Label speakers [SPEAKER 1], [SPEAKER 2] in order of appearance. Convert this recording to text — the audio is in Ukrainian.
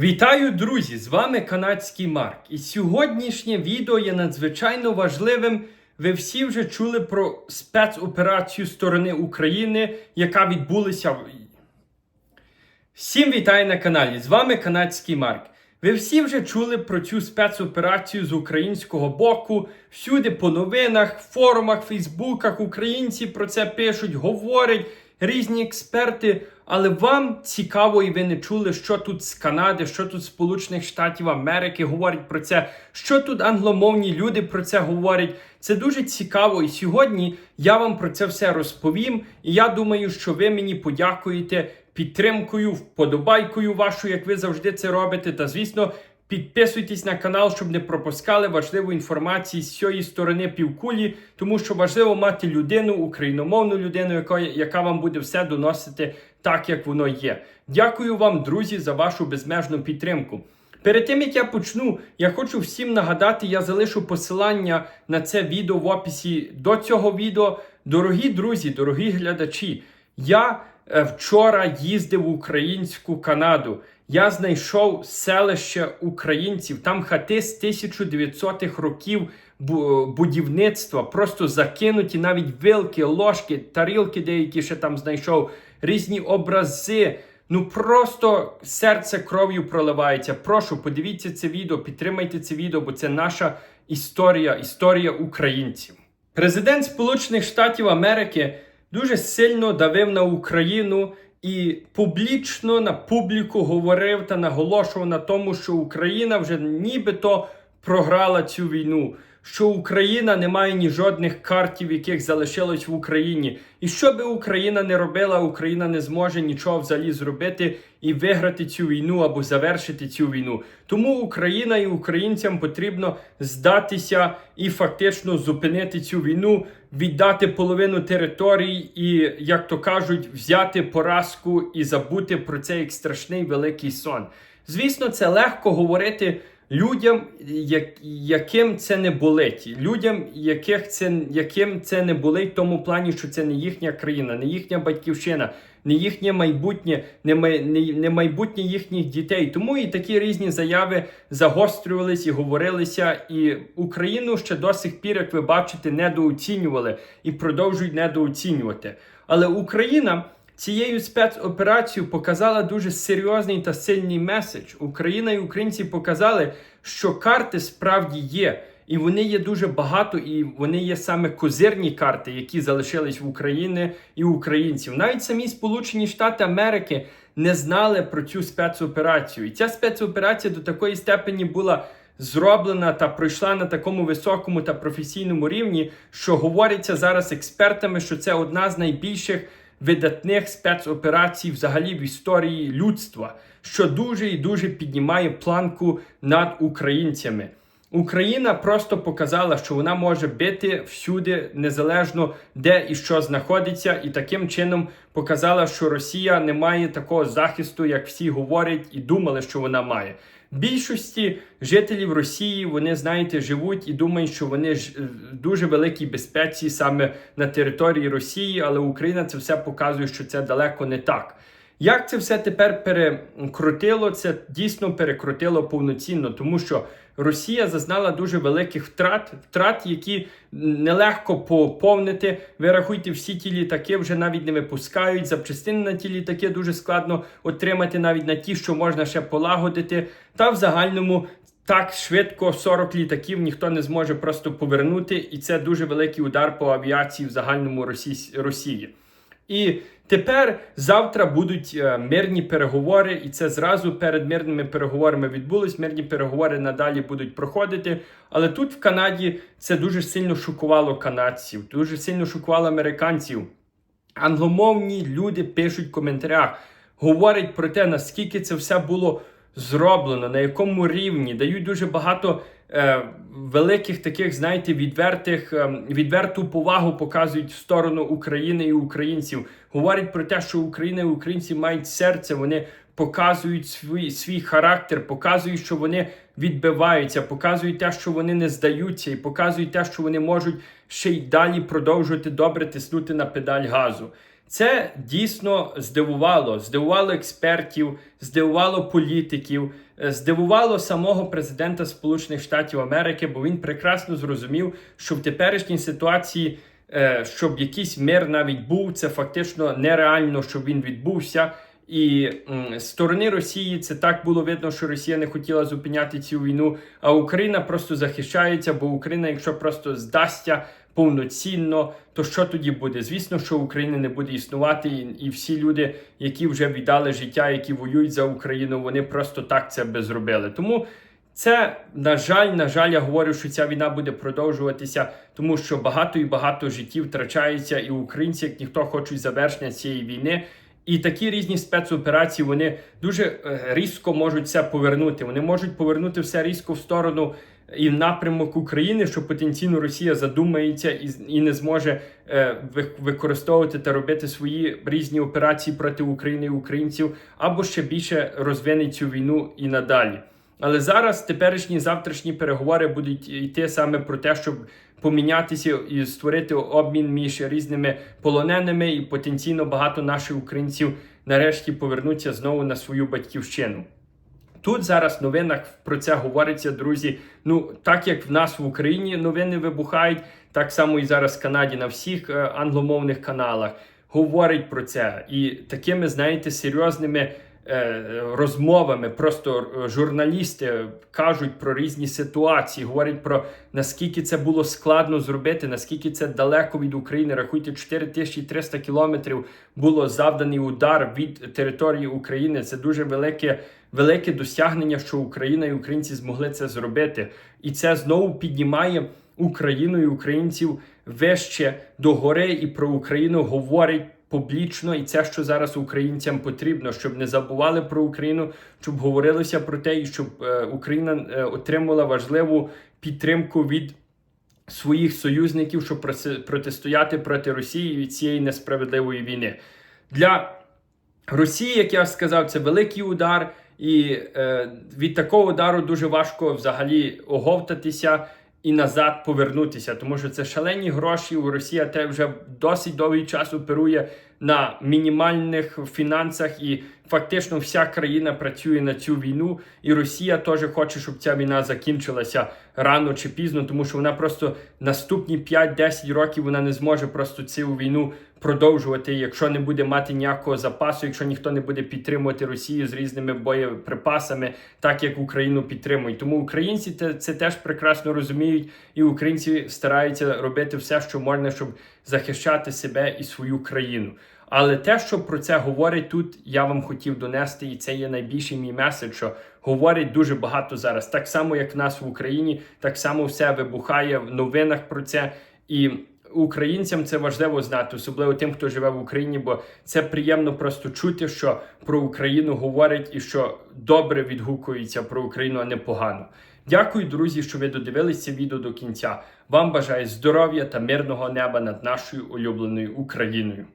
[SPEAKER 1] Вітаю, друзі! З вами канадський Марк. І сьогоднішнє відео є надзвичайно важливим. Ви всі вже чули про спецоперацію сторони України, яка відбулася. Всім вітаю на каналі! З вами канадський Марк. Ви всі вже чули про цю спецоперацію з українського боку. Всюди по новинах, форумах, фейсбуках українці про це пишуть, говорять різні експерти. Але вам цікаво, і ви не чули, що тут з Канади, що тут з Сполучених Штатів Америки говорять про це, що тут англомовні люди про це говорять. Це дуже цікаво. І сьогодні я вам про це все розповім. І я думаю, що ви мені подякуєте підтримкою, вподобайкою вашою, як ви завжди це робите. Та звісно, підписуйтесь на канал, щоб не пропускали важливу інформацію з цієї сторони півкулі, тому що важливо мати людину, україномовну людину, яка, яка вам буде все доносити так, як воно є. Дякую вам, друзі, за вашу безмежну підтримку. Перед тим як я почну, я хочу всім нагадати, я залишу посилання на це відео в описі до цього відео. Дорогі друзі, дорогі глядачі, я е, вчора їздив в українську Канаду. Я знайшов селище українців, там хати з 1900-х років будівництва, просто закинуті навіть вилки, ложки, тарілки деякі ще там знайшов, різні образи. Ну просто серце кров'ю проливається. Прошу, подивіться це відео, підтримайте це відео, бо це наша історія, історія українців. Президент Сполучених Штатів Америки дуже сильно давив на Україну і публічно на публіку говорив та наголошував на тому, що Україна вже нібито програла цю війну. Що Україна не має ні жодних картів, яких залишилось в Україні, і що би Україна не робила, Україна не зможе нічого взагалі зробити і виграти цю війну або завершити цю війну. Тому Україна і українцям потрібно здатися і фактично зупинити цю війну, віддати половину територій і, як то кажуть, взяти поразку і забути про цей як страшний великий сон. Звісно, це легко говорити людям, як, яким це не болить, людям, яких це, яким це не болить, в тому плані, що це не їхня країна, не їхня батьківщина, не їхнє майбутнє, не, май, не, не майбутнє їхніх дітей. Тому і такі різні заяви загострювались і говорилися. І Україну ще до сих пір, як ви бачите, недооцінювали і продовжують недооцінювати. Але Україна. Цією спецоперацією показала дуже серйозний та сильний меседж. Україна і українці показали, що карти справді є, і вони є дуже багато, і вони є саме козирні карти, які залишились в Україні і українців. Навіть самі Сполучені Штати Америки не знали про цю спецоперацію. І ця спецоперація до такої степені була. Зроблена та пройшла на такому високому та професійному рівні, що говориться зараз експертами, що це одна з найбільших видатних спецоперацій взагалі в історії людства, що дуже і дуже піднімає планку над українцями. Україна просто показала, що вона може бити всюди, незалежно де і що знаходиться, і таким чином показала, що Росія не має такого захисту, як всі говорять і думали, що вона має. Більшості жителів Росії вони знаєте живуть і думають, що вони ж е, дуже великій безпеці саме на території Росії, але Україна це все показує, що це далеко не так. Як це все тепер перекрутило? Це дійсно перекрутило повноцінно, тому що Росія зазнала дуже великих втрат, втрат, які нелегко поповнити. Ви рахуйте, всі ті літаки вже навіть не випускають. Запчастини на ті літаки дуже складно отримати, навіть на ті, що можна ще полагодити. Та в загальному. Так швидко 40 літаків ніхто не зможе просто повернути, і це дуже великий удар по авіації в загальному Росії. І тепер завтра будуть е, мирні переговори, і це зразу перед мирними переговорами відбулись. Мирні переговори надалі будуть проходити. Але тут в Канаді це дуже сильно шокувало канадців, дуже сильно шокувало американців. Англомовні люди пишуть в коментарях, говорять про те, наскільки це все було зроблено, на якому рівні, дають дуже багато великих таких, знаєте, відвертих, е, відверту повагу показують в сторону України і українців. Говорять про те, що Україна і українці мають серце, вони показують свій, свій характер, показують, що вони відбиваються, показують те, що вони не здаються, і показують те, що вони можуть ще й далі продовжувати добре тиснути на педаль газу. Це дійсно здивувало, здивувало експертів, здивувало політиків, е, здивувало самого президента Сполучених Штатів Америки, бо він прекрасно зрозумів, що в теперішній ситуації, е, щоб якийсь мир навіть був, це фактично нереально, щоб він відбувся. І з сторони Росії це так було видно, що Росія не хотіла зупиняти цю війну, а Україна просто захищається, бо Україна, якщо просто здасться повноцінно, то що тоді буде? Звісно, що Україна не буде існувати, і, і всі люди, які вже віддали життя, які воюють за Україну, вони просто так це би зробили. Тому це, на жаль, на жаль, я говорю, що ця війна буде продовжуватися, тому що багато і багато життів втрачається, і українці, як ніхто, хочуть завершення цієї війни. І такі різні спецоперації вони дуже е, різко можуть це повернути. Вони можуть повернути все різко в сторону і в напрямок України, що потенційно Росія задумається і, і не зможе е, ви- використовувати та робити свої різні операції проти України і українців, або ще більше розвине цю війну і надалі. Але зараз теперішні завтрашні переговори будуть йти саме про те, щоб помінятися і створити обмін між різними полоненими, і потенційно багато наших українців нарешті повернуться знову на свою батьківщину. Тут зараз в новинах про це говориться, друзі. Ну так як в нас в Україні новини вибухають, так само і зараз в Канаді на всіх е, англомовних каналах говорять про це. І такими, знаєте, серйозними розмовами просто е, журналісти кажуть про різні ситуації, говорять про наскільки це було складно зробити, наскільки це далеко від України. Рахуйте, 4300 кілометрів було завданий удар від території України. Це дуже велике. Велике досягнення, що Україна і українці змогли це зробити, і це знову піднімає Україну і українців вище до гори, і про Україну говорить публічно, і це, що зараз українцям потрібно, щоб не забували про Україну, щоб говорилося про те, і щоб е, Україна е, отримала важливу підтримку від своїх союзників, щоб протистояти проти Росії від цієї несправедливої війни. Для Росії, як я сказав, це великий удар, і е, від такого удару дуже важко взагалі оговтатися і назад повернутися, тому що це шалені гроші. Росія те вже досить довгий час оперує на мінімальних фінансах, і фактично вся країна працює на цю війну. І Росія теж хоче, щоб ця війна закінчилася рано чи пізно, тому що вона просто наступні 5-10 років вона не зможе просто цю війну продовжувати, якщо не буде мати ніякого запасу, якщо ніхто не буде підтримувати Росію з різними боєприпасами, так як Україну підтримують. Тому українці те- це теж прекрасно розуміють, і українці стараються робити все, що можна, щоб захищати себе і свою країну. Але те, що про це говорять тут, я вам хотів донести, і це є найбільший мій меседж, що говорять дуже багато зараз. Так само, як в нас в Україні, так само все вибухає в новинах про це. І українцям це важливо знати, особливо тим, хто живе в Україні, бо це приємно просто чути, що про Україну говорять і що добре відгукується про Україну, а не погано. Дякую, друзі, що ви додивились це відео до кінця. Вам бажаю здоров'я та мирного неба над нашою улюбленою Україною.